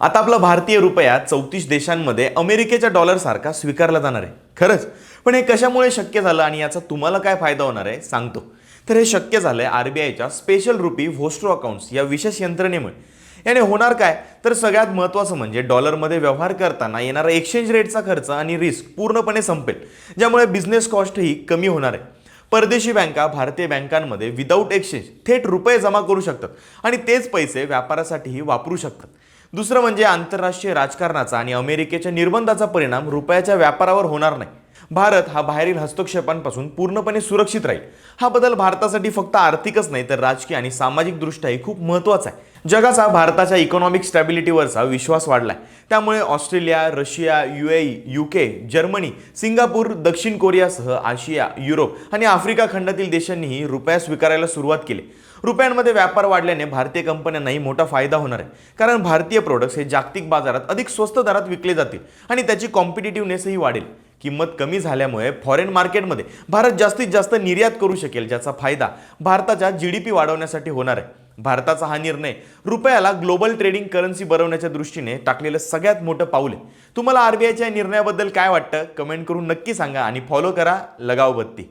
आता आपला भारतीय रुपया चौतीस देशांमध्ये अमेरिकेच्या डॉलरसारखा स्वीकारला जाणार आहे. खरंच. पण हे कशामुळे शक्य झालं आणि याचा तुम्हाला काय फायदा होणार आहे सांगतो. तर हे शक्य झालंय आर बी आयच्या स्पेशल रुपी व्होस्ट्रो अकाउंट्स या विशेष यंत्रणेमुळे. याने होणार काय? तर सगळ्यात महत्त्वाचं म्हणजे डॉलरमध्ये व्यवहार करताना येणारा एक्सचेंज रेटचा खर्च आणि रिस्क पूर्णपणे संपेल ज्यामुळे बिझनेस कॉस्टही कमी होणार आहे. परदेशी बँका भारतीय बँकांमध्ये विदाऊट एक्सचेंज थेट रुपये जमा करू शकतात आणि तेच पैसे व्यापारासाठीही वापरू शकतात. दुसरं म्हणजे आंतरराष्ट्रीय राजकारणाचा आणि अमेरिकेच्या निर्बंधाचा परिणाम रुपयाच्या व्यापारावर होणार नाही. भारत हा बाहेरील हस्तक्षेपांपासून पूर्णपणे सुरक्षित राहील. हा बदल भारतासाठी फक्त आर्थिकच नाही तर राजकीय आणि सामाजिक दृष्ट्याही खूप महत्त्वाचा आहे. जगाचा भारताच्या इकॉनॉमिक स्टॅबिलिटीवरचा विश्वास वाढलाय. त्यामुळे Australia Russia UAE UK Germany Singapore दक्षिण कोरियासह आशिया युरोप आणि आफ्रिका खंडातील देशांनीही रुपया स्वीकारायला सुरुवात केली. रुपयांमध्ये व्यापार वाढल्याने भारतीय कंपन्यांनाही मोठा फायदा होणार आहे. कारण भारतीय प्रोडक्ट्स हे जागतिक बाजारात अधिक स्वस्त दरात विकले जातील आणि त्याची कॉम्पिटेटिव्हनेसही वाढेल. किंमत कमी झाल्यामुळे फॉरेन मार्केटमध्ये भारत जास्तीत जास्त निर्यात करू शकेल ज्याचा फायदा भारताच्या जी डी पी वाढवण्यासाठी होणार आहे. भारताचा हा निर्णय रुपयाला ग्लोबल ट्रेडिंग करन्सी बनवण्याच्या दृष्टीने टाकलेलं सगळ्यात मोठं पाऊल आहे. तुम्हाला आरबीआयच्या निर्णयाबद्दल काय वाटतं? कमेंट करून नक्की सांगा आणि फॉलो करा लगाव बत्ती.